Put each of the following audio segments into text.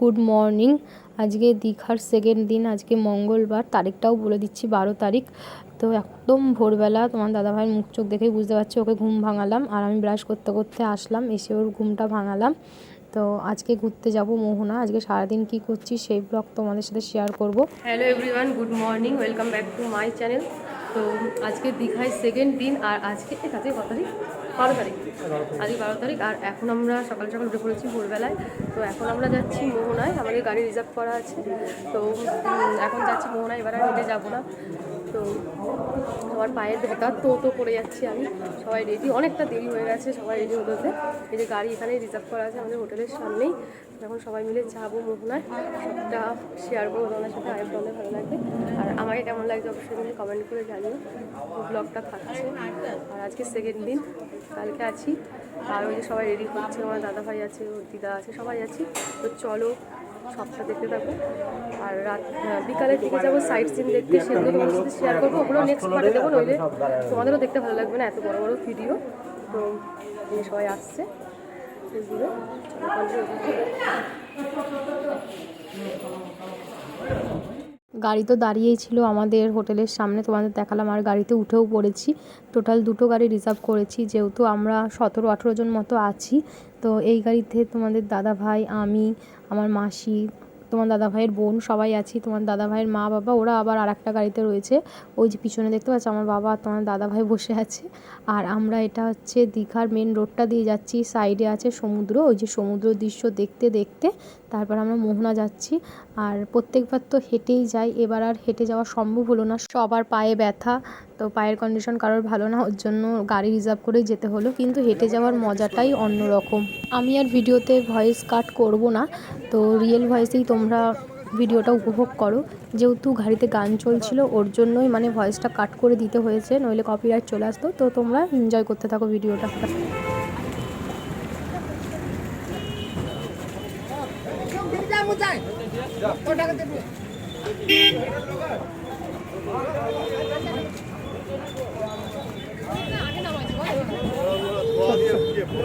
Good morning. আজকে দীঘার second দিন, আজকে মঙ্গলবার, তারিখটাও বলে দিচ্ছি বারো তারিখ। তো একদম ভোরবেলা তোমার দাদাভাইয়ের মুখ চোখ দেখেই বুঝতে পারছি, ওকে ঘুম ভাঙালাম আর আমি ব্রাশ করতে করতে আসলাম, এসে ওর ঘুমটা ভাঙালাম। তো আজকে ঘুরতে যাব মোহনা, আজকে সারাদিন কি করছি সেই ব্লগ তোমাদের সাথে শেয়ার করব। Hello everyone good morning welcome back to my channel তো আজকে দীঘায় সেকেন্ড দিন আর আজকে এক আজকে কত তারিখ? বারো তারিখ। আজকে বারো তারিখ আর এখন আমরা সকাল সকাল উঠে পড়েছি ভোরবেলায়। তো এখন আমরা যাচ্ছি মোহনায়, আমাদের গাড়ি রিজার্ভ করা আছে। তো এখন যাচ্ছি মোহনায়, এবার আর হেঁটে যাব না। তো আমার পায়ের ভেতা তো তো করে যাচ্ছি আমি। সবাই রেডি অনেকটা দেরি হয়ে গেছে, সবাই রেডি হতে এই যে গাড়ি এখানেই রিজার্ভ করা আছে আমাদের হোটেলের সামনেই। এখন সবাই মিলে যাব মোহনায়। সবটা শেয়ার করব তোমাদের সাথে আরেক বলে ভালো লাগবে। আর আমাকে কেমন লাগছে অবশ্যই তুমি কমেন্ট করে জানিও। ব্লগটা থাকছে। আর আজকে সেকেন্ড দিন, কালকে আছি। আর ওই যে সবাই রেডি হচ্ছে আমার দাদা ভাই আছে, ওর দিদা আছে, সবাই আছি। তো চলো সবটা দেখতে থাকো। আর রাত বিকালের দিকে যাব সাইট সিন দেখতে, সেগুলো তোমাদের সাথে শেয়ার করব। ওগুলো নেক্সট পার্টে দেবো, নইলে তোমাদেরও দেখতে ভালো লাগবে না, এত বড় বড় ভিডিও তো সবাই আসছে। গাড়ি তো দাঁড়িয়েই ছিল আমাদের হোটেলের সামনে, তোমাদের দেখালাম, আর গাড়িতে উঠেও পড়েছি। টোটাল দুটো গাড়ি রিজার্ভ করেছি, যেহেতু আমরা সতেরো আঠেরো জন মতো আছি তো এই গাড়িতে তোমাদের দাদা ভাই আমি, আমার মাসি, তোমার দাদা ভাইয়ের বোন সবাই আছি। তোমার দাদা ভাইয়ের মা, বাবা, ওরা আবার আর একটা গাড়িতে রয়েছে। ওই যে পিছনে দেখতে পাচ্ছ, আমার বাবা আর তোমার দাদা ভাই বসে আছে। আর আমরা এটা হচ্ছে দীঘার মেন রোডটা দিয়ে যাচ্ছি। সাইডে আছে সমুদ্র, ওই যে সমুদ্র দৃশ্য দেখতে দেখতে তারপর আমরা মোহনা যাচ্ছি। আর প্রত্যেকবার তো হেঁটেই যাই। এবার আর হেঁটে যাওয়া সম্ভব হলো না। সবার পায়ে ব্যথা। তো পায়ের কন্ডিশন কারোর ভালো না, ওর জন্য গাড়ি রিজার্ভ করেই যেতে হলো। কিন্তু হেঁটে যাওয়ার মজাটাই অন্যরকম। আমি আর ভিডিওতে ভয়েস কাট করব না। তো রিয়েল ভয়েসেই তোমরা ভিডিওটা উপভোগ করো। যেহেতু গাড়িতে গান চলছিল, ওর জন্যই মানে ভয়েসটা কাট করে দিতে হয়েছে। নইলে কপিরাইট চলে আসতো। তো তোমরা এনজয় করতে থাকো ভিডিওটা।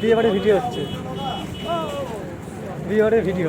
বিয়ে বাড়ির ভিডিও হচ্ছে। বিয়ে বাড়ির ভিডিও।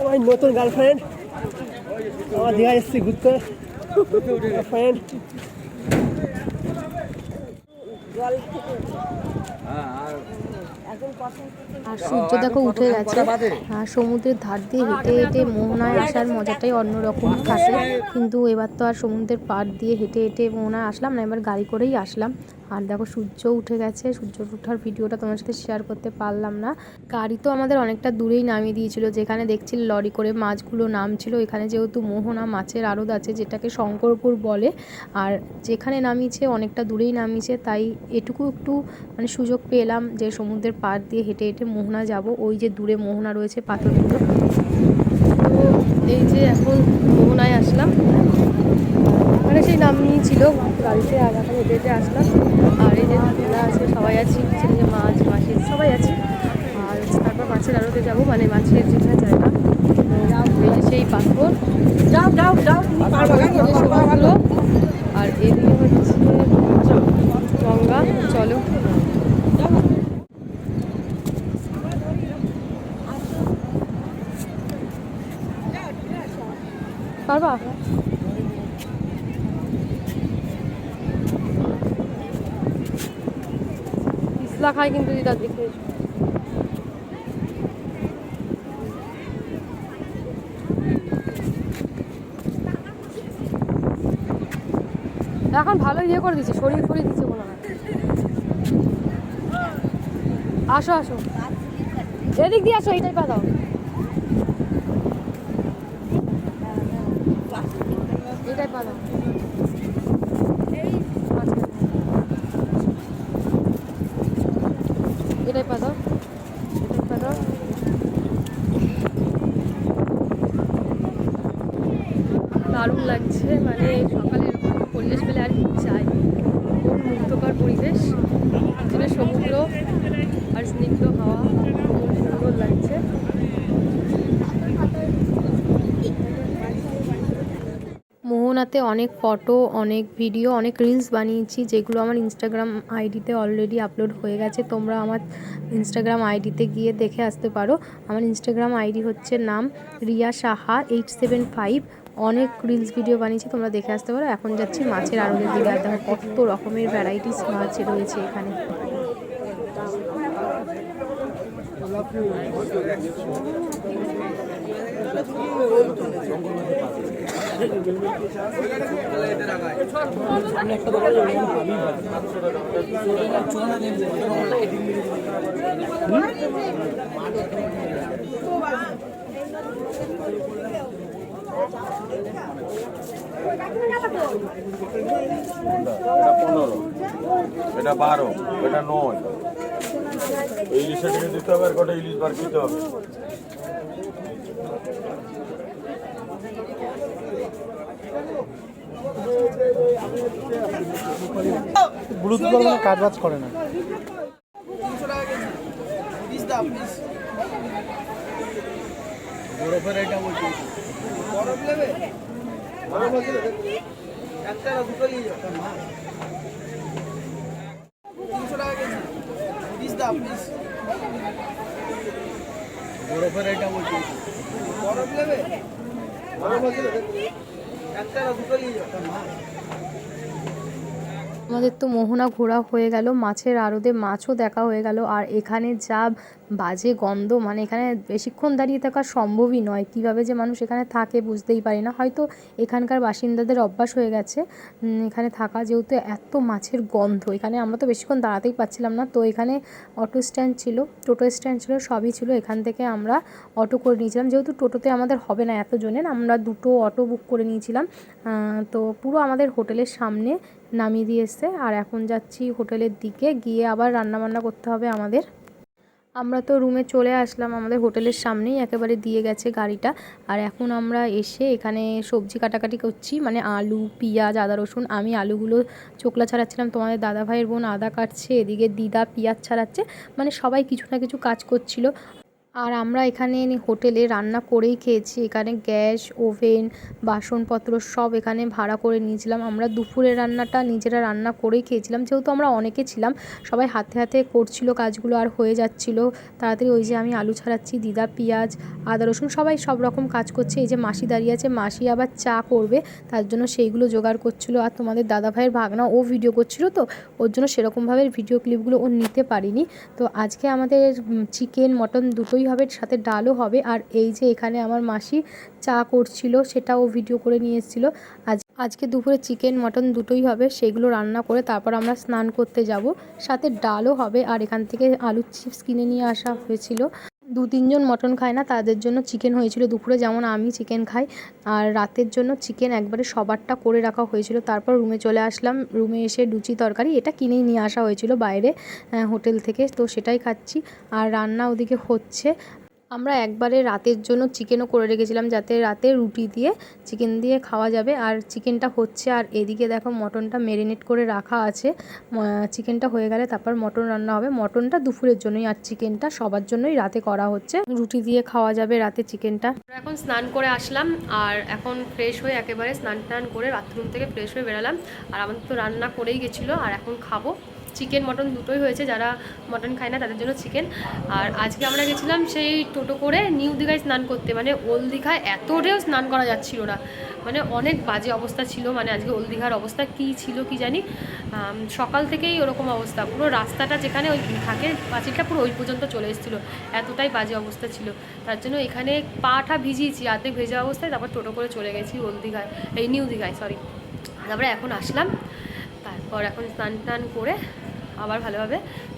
আমার নতুন গার্লফ্রেন্ড আমার এসেছি ঘুরতে। ফ্রেন্ড আর সূর্য দেখো উঠে গেছে। আর সমুদ্রের ধার দিয়ে হেঁটে হেঁটে মোহনায় আসার মজাটাই অন্যরকম থাকে। কিন্তু এবার তো আর সমুদ্রের পাড় দিয়ে হেঁটে হেঁটে মোহনায় আসলাম না, এবার গাড়ি করেই আসলাম। আর দেখো সূর্য উঠে গেছে, সূর্য ওঠার ভিডিওটা তোমার সাথে শেয়ার করতে পারলাম না। গাড়ি তো আমাদের অনেকটা দূরেই নামিয়ে দিয়েছিল, যেখানে দেখছিল লরি করে মাছগুলো নামছিল। এখানে যেহেতু মোহনা মাছের আড়ত আছে, যেটাকে শঙ্করপুর বলে, আর যেখানে নামিয়েছে অনেকটা দূরেই নামিয়েছে, তাই এটুকু একটু মানে সুযোগ পেলাম যে সমুদ্রের পাড় দিয়ে হেঁটে হেঁটে মোহনা যাব। ওই যে দূরে মোহনা রয়েছে পাথরগুলো। এই যে এখন মোহনায় আসলাম। ওখানে সেই নাম নিয়েছিল গাড়িতে আর এখন হেঁটে হেঁটে আসলাম। আর এই যে দাদা আছে সবাই আছি ছেলে যে মাছ মাসি সবাই আছি। আর তারপর মাছের আড়তে যাব মানে মাছের যেখানে জায়গা এই যে সেই পাথর। যে আর এদিকে হচ্ছে গঙ্গা চলো। পারবা? খায় কিন্তু দিদা দেখে। এখন ভালো ইয়ে করে দিচ্ছে, শরীর ফরিয়ে দিচ্ছে মনে হয়। আসো আসো। এদিক দিয়ে আসো, এইটাই পা এটাই পা দাও এটাই পা দাও দারুণ লাগছে মানে সকালে এরকম পরিবেশ পেলে আর কি চাই। মুগ্ধকর পরিবেশ। দূরে সমুদ্র আর স্নিগ্ধ হাওয়া খুব সুন্দর লাগছে মোহনাতে অনেক ফটো, অনেক ভিডিও, অনেক রিলস বানিয়েছি, যেগুলো আমার ইনস্টাগ্রাম আইডিতে অলরেডি আপলোড হয়ে গেছে। তোমরা আমার ইনস্টাগ্রাম আইডিতে গিয়ে দেখে আসতে পারো। আমার ইনস্টাগ্রাম আইডি হচ্ছে নাম Riya Saha eight seven five অনেক রিলস ভিডিও বানিয়েছি, তোমরা দেখে আসতে পারো। এখন যাচ্ছি মাছের আড়তের দিকে আর দেখো কত রকমের ভ্যারাইটিস মাছ রয়েছে এখানে। পনেরো এটা বারো, এটা নয়। এই ইলিশটা কিনে দিতে হবে, আর কটা ইলিশ বার দিতে হবে। ব্লুটুথ কোনো কাজ বাজ করে না। বরফের এটা বলছি বরফ নেবে একটা দুটো নিয়ে যাও তিনশো টাকা কেজি পিস পিস বরফের এটা বলছি বরফ নেবে একটা না দুটো নিয়ে যাও আমাদের তো মোহনা ঘোরা হয়ে গেল, মাছের আড়তে মাছও দেখা হয়ে গেল, আর এখানে যা বাজে গন্ধ মানে এখানে বেশিক্ষণ দাঁড়িয়ে থাকা সম্ভবই নয়। কীভাবে যে মানুষ এখানে থাকে বুঝতেই পারি না। হয়তো এখানকার বাসিন্দাদের অভ্যাস হয়ে গেছে এখানে থাকা যেহেতু এত মাছের গন্ধ, এখানে আমরা তো বেশিক্ষণ দাঁড়াতেই পারছিলাম না। তো এখানে অটো স্ট্যান্ড ছিল, টোটো স্ট্যান্ড ছিল, সবই ছিল। এখান থেকে আমরা অটো করে নিয়েছিলাম। যেহেতু টোটোতে আমাদের হবে না এতজনের, আমরা দুটো অটো বুক করে নিয়েছিলাম। তো পুরো আমাদের হোটেলের সামনে নামিয়ে দিয়ে আর এখন যাচ্ছি হোটেলের দিকে, গিয়ে আবার রান্নাবান্না করতে হবে আমাদের। আমরা তো রুমে চলে আসলাম আমাদের হোটেলের সামনেই, একেবারে দিয়ে গেছে গাড়িটা। আর এখন আমরা এসে এখানে সবজি কাটাকাটি করছি মানে আলু, পেঁয়াজ, আদা, রসুন। আমি আলুগুলো চোকলা ছাড়াচ্ছিলাম, তোমাদের দাদা ভাইয়ের বোন আদা কাটছে, এদিকে দিদা পেঁয়াজ ছাড়াচ্ছে। মানে সবাই কিছু না কিছু কাজ করছিল। আর আমরা এখানে হোটেলে রান্না করেই খেয়েছি। এখানে গ্যাস, ওভেন, বাসনপত্র সব এখানে ভাড়া করে নিয়েছিলাম। আমরা দুপুরের রান্নাটা নিজেরা রান্না করেই খেয়েছিলাম। যেহেতু আমরা অনেকে ছিলাম, সবাই হাতে হাতে করছিল কাজগুলো আর হয়ে যাচ্ছিল। তাড়াতাড়ি ওই যে আমি আলু ছাড়াচ্ছি, দিদা পেঁয়াজ, আদা, রসুন, সবাই সব রকম কাজ করছে। এই যে মাসি দাঁড়িয়ে আছে, মাসি আবার চা করবে, তার জন্য সেইগুলো জোগাড় করছিল। আর তোমাদের দাদা ভাইয়ের ভাগনা ও ভিডিও করছিল তো, ওর জন্য সেরকমভাবে ভিডিও ক্লিপগুলো ও নিতে পারিনি। তো আজকে আমাদের চিকেন মটন দুটোই হবে, সাথে ডালও হবে। আর এই যে এখানে আমার মাসি চা করছিল, সেটাও ভিডিও করে নিয়ে এসেছিল। আজ, আজকে দুপুরে চিকেন মটন দুটোই হবে, সেগুলো রান্না করে তারপর আমরা স্নান করতে যাব। সাথে ডালও হবে, আর এখান থেকে আলুর চিপস কিনে নিয়ে আসা হয়েছিল। দু তিনজন মটন খায় না, তাদের জন্য চিকেন হয়েছিল দুপুরে, যেমন আমি চিকেন খাই। আর রাতের জন্য চিকেন একবারে সবারটা করে রাখা হয়েছিল। তারপর রুমে চলে আসলাম রুমে এসে লুচি তরকারি, এটা কিনেই নিয়ে আসা হয়েছিল বাইরে হোটেল থেকে, তো সেটাই খাচ্ছি। আর রান্না ওদিকে হচ্ছে আমরা একবারে রাতের জন্য চিকেনও করে রেখেছিলাম যাতে রাতে রুটি দিয়ে চিকেন দিয়ে খাওয়া যাবে। আর চিকেনটা হচ্ছে, আর এদিকে দেখো মটনটা মেরিনেট করে রাখা আছে। চিকেনটা হয়ে গেলে তারপর মটন রান্না হবে। মটনটা দুপুরের জন্যই আর চিকেনটা সবার জন্যই রাতে করা হচ্ছে। রুটি দিয়ে খাওয়া যাবে রাতে চিকেনটা এখন স্নান করে আসলাম, আর এখন ফ্রেশ হয়ে একেবারে স্নান টান করে বাথরুম থেকে ফ্রেশ হয়ে বেরালাম। আর আমাদের তো রান্না করেই গেছিল, আর এখন খাব। চিকেন, মটন দুটোই হয়েছে, যারা মটন খায় না তাদের জন্য চিকেন। আর আজকে আমরা গেছিলাম সেই টোটো করে নিউ দীঘায় স্নান করতে। মানে ওল দীঘায় এতটাও স্নান করা যাচ্ছিল না। মানে অনেক বাজে অবস্থা ছিল মানে আজকে ওল দীঘার অবস্থা কী ছিল কি জানি? সকাল থেকেই ওরকম অবস্থা। পুরো রাস্তাটা যেখানে ওই থাকে, পাঁচিলটা পুরো ওই পর্যন্ত চলে এসেছিল। এতটাই বাজে অবস্থা ছিল। তার জন্য এখানে পাটা ভিজিয়েছি অর্ধেক ভেজা অবস্থায় তারপর টোটো করে চলে গেছি ওল দীঘায়, এই নিউ দীঘায় সরি তারপরে এখন আসলাম। তারপর এখন স্নান টান করে আবার ভালোভাবে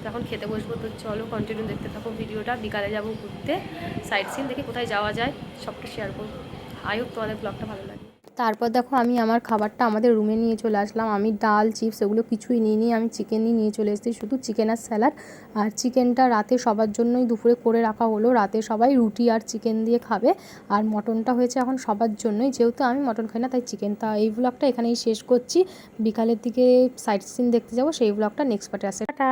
এখন খেতে বসবো। তো চলো কন্টিনিউ দেখতে থাকো ভিডিওটা। বিকালে যাব ঘুরতে। সাইট সিন দেখে কোথায় যাওয়া যায়, সবটা শেয়ার করব। আই হোপ তোমাদের ব্লগটা ভালো লাগে। তারপর দেখো আমি আমার খাবারটা আমাদের রুমে নিয়ে চলে আসলাম। আমি ডাল, চিপস এগুলো কিছুই নিয়ে নিয়ে আমি চিকেনই নিয়ে চলে এসেছি। শুধু চিকেন আর স্যালাড আর চিকেনটা রাতে সবার জন্যই দুপুরে করে রাখা হলো। রাতে সবাই রুটি আর চিকেন দিয়ে খাবে। আর মটনটা হয়েছে এখন সবার জন্যই। যেহেতু আমি মটন খাই না, তাই চিকেন তা এই ব্লগটা এখানেই শেষ করছি। বিকালের দিকে সাইট সিন দেখতে যাব, সেই ব্লগটা নেক্সট পার্টে আসে। টাটা।